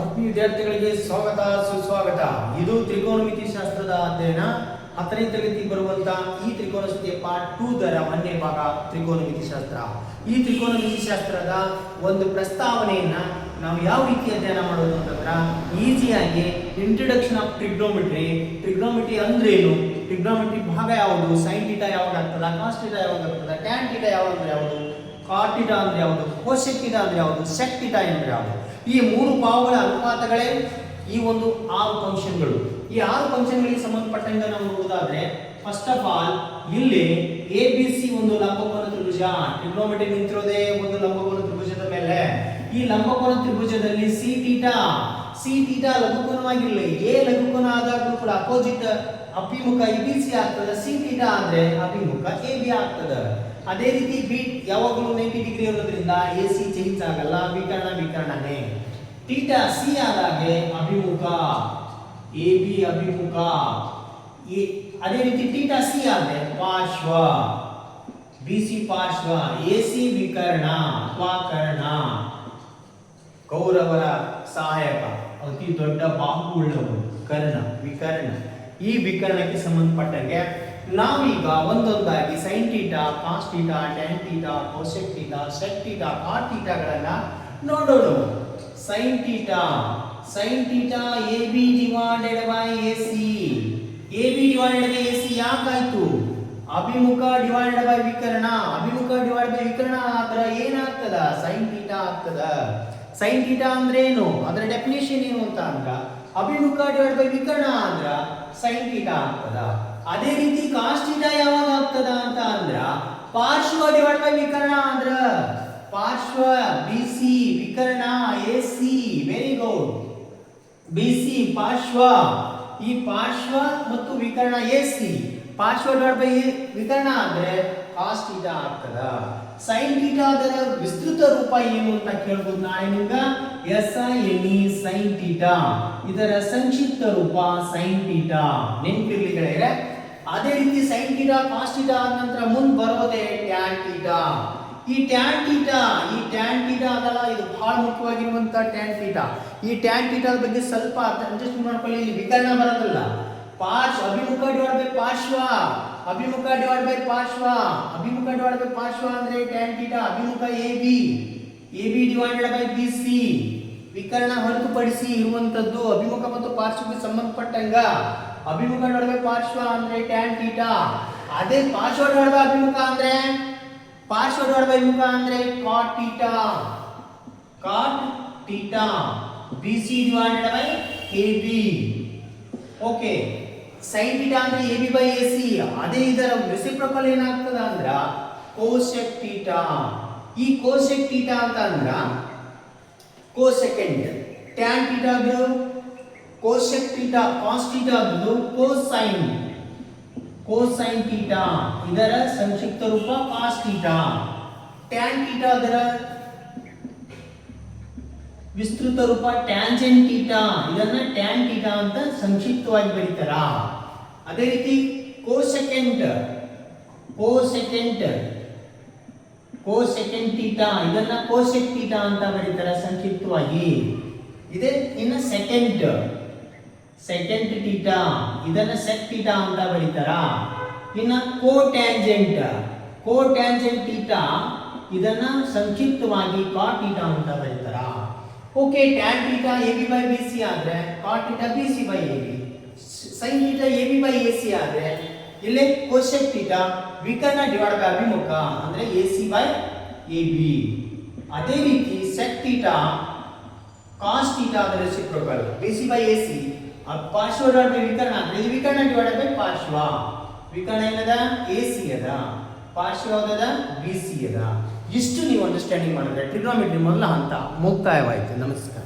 ಆತ್ಮೀಯ ವಿದ್ಯಾರ್ಥಿಗಳಿಗೆ ಸ್ವಾಗತ, ಸುಸ್ವಾಗತ. ಇದು ತ್ರಿಕೋನಮಿತಿ ಶಾಸ್ತ್ರದ ಅಧ್ಯಯನ. ಹತ್ತನೇ ತರಗತಿ ಬರುವಂತ ಈ ತ್ರಿಕೋನಮಿತಿಯ ಪಾರ್ಟ್ ಟೂ ದರ ಒಂದನೇ ಭಾಗ ತ್ರಿಕೋನಮಿತಿ ಶಾಸ್ತ್ರ. ಈ ತ್ರಿಕೋನಮಿತಿ ಶಾಸ್ತ್ರದ ಒಂದು ಪ್ರಸ್ತಾವನೆಯನ್ನ ನಾವು ಯಾವ ರೀತಿ ಅಧ್ಯಯನ ಮಾಡೋದು ಅಂತಂದ್ರೆ, ಈಸಿಯಾಗಿ ಇಂಟ್ರಡಕ್ಷನ್ ಆಫ್ ಟ್ರಿಗ್ನೋಮೆಟ್ರಿ ಟ್ರಿಗ್ನೋಮೆಟ್ರಿ ಅಂದ್ರೇನು? ಟ್ರಿಗ್ನೋಮೆಟ್ರಿ ಭಾಗ ಯಾವುದು? ಸೈನ್ ಟೀಟಾ ಯಾವಾಗ ಆಗ್ತದ? ಕಾಸ್ಟ್ ಟೀಟಾ ಯಾವಾಗ ಆಗ್ತದ? ಟ್ಯಾನ್ ಟೀಟಾ ಯಾವಾಗ ಯಾವುದು? ಕಾಟಿಟ ಅಂದ್ರೆ ಯಾವುದು? ಕೋಶಕ್ಟಿಟ ಅಂದ್ರೆ ಯಾವುದು? ಶಕ್ತಿಟ ಅಂದ್ರೆ ಯಾವುದು? ಈ ಮೂರು ಭಾವಗಳ ಅನುಪಾತಗಳೇ ಈ ಒಂದು ಆರು ಫಂಕ್ಷನ್ಗಳು. ಈ ಆರು ಫಂಕ್ಷನ್ಗಳಿಗೆ ಸಂಬಂಧಪಟ್ಟಂತೆ ನಾವು ನೋಡುವುದಾದ್ರೆ ಫಸ್ಟ್ ಆಫ್ ಆಲ್ ಇಲ್ಲಿ ಎ ಬಿ ಸಿ ಒಂದು ಲಂಬಕೋನ ತ್ರಿಭುಜ. ಟ್ರಿಗ್ನೋಮೆಟ್ರಿ ನಿಂತಿರೋದೇ ಒಂದು ಲಂಬಕೋನ ತ್ರಿಭುಜದ ಮೇಲೆ. ಈ ಲಂಬಕೋನ ತ್ರಿಭುಜದಲ್ಲಿ ಸಿ ಟೀಟಾ ಸಿ ತೀಟಾ ಲಘುಕೋನವಾಗಿಲ್ಲ. ಎ ಲಘುಕೋನ ಆದಾಗಲೂ ಕೂಡ ಅಪೋಸಿಟ್ ಅಭಿಮುಖ ಎ ಬಿ ಸಿ ಆಗ್ತದೆ. ಸಿ ತೀಟಾ ಆದ್ರೆ ಅಭಿಮುಖ ಎ ಬಿ ಆಗ್ತದೆ. ಅದೇ ರೀತಿ ಬೀಟ್ ಯಾವಾಗಲೂ ನೈಂಟಿ ಡಿಗ್ರಿ ಇರೋದ್ರಿಂದ ಎ ಸಿ ಚೇಂಜ್ ಆಗಲ್ಲ, ವಿಕರ್ಣ ವಿಕರ್ಣನೆ. ಟೀಟಾ ಸಿ ಆದಾಗೆ ಅಭಿಮುಖ. ಎ ಬಿ ಅಭಿಮುಖ. ಅದೇ ರೀತಿ ಟೀಟಾ ಸಿ ಆದ್ರೆ ಪಾರ್ಶ್ವ. ಬಿ ಸಿ ಪಾರ್ಶ್ವ ಎ ಸಿ ವಿಕರ್ಣ ಅಥವಾ ಕರ್ಣ ಕೌರವರ ಸಹಾಯಕ. ಅತಿ ದೊಡ್ಡ ಬಾಹು ಉಳ್ಳವರು ಕರ್ಣ, ವಿಕರ್ಣ. ಈ ವಿಕರ್ಣಕ್ಕೆ ಸಂಬಂಧಪಟ್ಟಂಗೆ ನಾವೀಗ ಒಂದೊಂದಾಗಿ sine theta cos theta tan theta cosec theta sec theta cot ಟೀಟಾಗಳನ್ನ ನೋಡೋಣ. Sine theta sine theta A B divided by A C A B divided by A C ಯಾಕಾಯ್ತು? ಅಭಿಮುಖ ಡಿವೈಡೆಡ್ ಬೈ ವಿಕರ್ಣ. ಅಭಿಮುಖ ಡಿವೈಡ್ ಬೈ ವಿಕರ್ಣ ಆದ್ರೆ ಏನಾಗ್ತದ? Sine theta ಆಗ್ತದ. Sine theta ಅಂದ್ರೆ ಏನು ಅದರ ಡೆಫಿನೇಷನ್ ಏನು ಅಂತ ಅಂದ್ರ, ಅಭಿಮುಖ ಡಿವೈಡ್ ಬೈ ವಿಕರ್ಣ ಅಂದ್ರ ಸೈನ್ ಟೀಟಾ ಆಗ್ತದ. ಅದೇ ರೀತಿ ಕಾಸ್ಟ್ ಯಾವಾಗ ಆಗ್ತದ ಅಂತ ಅಂದ್ರ ಪಾರ್ಶ್ವ ಡಿವೈಡ್ ಬೈ ವಿಕರ್ಣ ಅಂದ್ರ ಪಾರ್ಶ್ವ B C ವಿಕರ್ಣ A C very good B C ಪಾರ್ಶ್ವ. ಈ ಪಾರ್ಶ್ವ ಮತ್ತು ವಿಕರ್ಣ ಸಿ ಪಾರ್ಶ್ವ ಡಿವೈಡ್ ಬೈ ವಿಕರ್ಣ ಅಂದ್ರೆ ಕಾಸ್ಟ್ ಟೀಟಾ ಆಗ್ತದ. ಸೈನ್ ಟೀಟಾ ಅದರ ವಿಸ್ತೃತ ರೂಪ ಏನು ಅಂತ ಕೇಳ್ಬೋದು ನಾಳೆ ನಿಮ್ಗ? S I N E sine theta. ಇದರ ಸಂಕ್ಷಿಪ್ತ ರೂಪ ಸೈನ್ ಥೀಟಾ. ನೆನಪಿರ್ಲಿ ಗೆಳೆಯರೆ. ಅದೇ ರೀತಿ ಸೈನ್ ಟೀಟಾ ಕಾಸ್ ಟೀಟಾ ಆದ ನಂತರ ಮುಂದೆ ಬರೋದೇ ಟ್ಯಾನ್ ಟೀಟಾ ಈ ಟ್ಯಾನ್ ಟೀಟಾ ಈ ಟ್ಯಾನ್ ಟೀಟಾ ಅದಲ್ಲ, ಇದು ಬಹಳ ಮುಖ್ಯವಾಗಿರುವಂತ ಟ್ಯಾನ್ ಟೀಟಾ ಈ ಟ್ಯಾನ್ ಟೀಟಾದ ಬಗ್ಗೆ ಸ್ವಲ್ಪ ಅಡ್ಜಸ್ಟ್ ಮಾಡ್ಕೊಳ್ಳಿ ಇಲ್ಲಿ ವಿಕರ್ಣ ಬರೋದಲ್ಲ. ಪಾಶ್ ಅಭಿಮುಖ ಡಿವೈಡ್ ಬೈ ಪಾರ್ಶ್ವ. ಅಭಿಮುಖ ಡಿವೈಡ್ ಬೈ ಪಾರ್ಶ್ವ. ಅಭಿಮುಖ ಡಿವೈಡ್ ಬೈ ಪಾರ್ಶ್ವ ಅಂದ್ರೆ ಟ್ಯಾನ್ ಟೀಟಾ ಅಭಿಮುಖ A B A B divided by B C ವಿಕರ್ಣ ಹೊರತುಪಡಿಸಿ ಇರುವಂತದ್ದು ಅಭಿಮುಖ ಮತ್ತು ಪಾರ್ಶ್ವಕ್ಕೆ ಸಂಬಂಧಪಟ್ಟಂಗ. ಅಭಿಮುಖ ಡಿವೈಡ್ ಬೈ ಪಾರ್ಶ್ವ ಅಂದ್ರೆ ಟ್ಯಾನ್ ಟೀಟಾ ಅದೇ ಪಾರ್ಶ್ವ ಡಿವೈಡ್ ಬೈ ಅಭಿಮುಖ ಅಂದ್ರೆ ಪಾರ್ಶ್ವ ಡಿವೈಡ್ ಬೈ ಮುಖ ಅಂದ್ರೆ cot theta cot theta B C divided by A B okay sine theta ಅಂದ್ರೆ A B by A C ಅದೇ ಇದರ ರೆಸಿಪ್ರಕಲ್ ಏನಾಗ್ತದ ಅಂದ್ರ ಕೋಸೆಕ್ ಟೀಟಾ ಈ ಕೋಸೆಕ್ ಟೀಟಾ ಅಂತ ಅಂದ್ರ ಕೋಸೆಕೆಂಡ್ ಟ್ಯಾನ್ ಟೀಟಾ ಅದು ಥೀಟಾ ಕಾಸ್ ಥೀಟಾ ಅದು ಕೋಸೈನ್ ಕೋಸೈನ್ ಥೀಟಾ ಇದರ ಸಂಕ್ಷಿಪ್ತ ರೂಪ ಕಾಸ್ ಟೀಟಾ ಟ್ಯಾನ್ ಥೀಟಾ ಅದರ ವಿಸ್ತೃತ ರೂಪ ಟ್ಯಾಂಜೆಂಟ್ ಟೀಟಾ ಇದನ್ನ ಟ್ಯಾನ್ ಟೀಟಾ ಅಂತ ಸಂಕ್ಷಿಪ್ತವಾಗಿ ಬರೀತಾರ? ಅದೇ ರೀತಿ ಕೋಸೆಕೆಂಟ್ ಕೋಸೆಕೆಂಟ್ ಕೋಸೆಕೆಂಟ್ ಥೀಟಾ ಇದನ್ನ ಕೋಸೆಕ್ ಥೀಟಾ ಅಂತ ಬರೀತಾರ ಸಂಕ್ಷಿಪ್ತವಾಗಿ. ಇದೆ ಇನ್ನು ಸೆಕೆಂಡ್ ಸೆಕೆಂಡ್ ಟೀಟಾ ಇದನ್ನ ಸೆಕ್ ಟೀಟಾ ಅಂತ ಬರೀತಾರ? ಇನ್ನು ಕೋ ಟ್ಯಾಂಜೆಂಟ್ ಟೀಟಾ ಇದನ್ನ ಸಂಕ್ಷಿಪ್ತವಾಗಿ ಕಾಟ್ ಟೀಟಾ ಅಂತ ಬರೀತಾರ? Okay tan theta A B by B C ಆದ್ರೆ cot theta B C by A B sine theta A B by A C ಆದ್ರೆ, ಇಲ್ಲಿ ಕೋಶೆಕ್ ಟೀಟಾ ವಿಕರ್ಣ ಡಿವೈಡ್ ಬೈ ಅಭಿಮುಖ ಅಂದ್ರೆ A C by A B ಅದೇ ರೀತಿ sec theta cos theta ಅದರ reciprocal B C by A C ಪಾರ್ಶ್ವ ಪಾರ್ಶ್ವರ ಬೈ ವಿಕರ್ಣ ಅಂದ್ರೆ ಇದು ವಿಕರ್ಣ ಡಿವೈಡ್ ಬೈ ಪಾರ್ಶ್ವ. ವಿಕರ್ಣ ಏನದ? ಎ ಸಿ ಅದ ಪಾರ್ಶ್ವ ಯಾವ್ದದ? ಬಿ ಸಿ ಅದ ಇಷ್ಟು ನೀವು ಅಂಡರ್ಸ್ಟ್ಯಾಂಡಿಂಗ್ ಮಾಡಿದ್ರೆ ಟ್ರಿಗ್ನೋಮೆಟ್ರಿ ಮೊದಲ ಹಂತ ಮುಕ್ತಾಯವಾಯಿತು. ನಮಸ್ಕಾರ.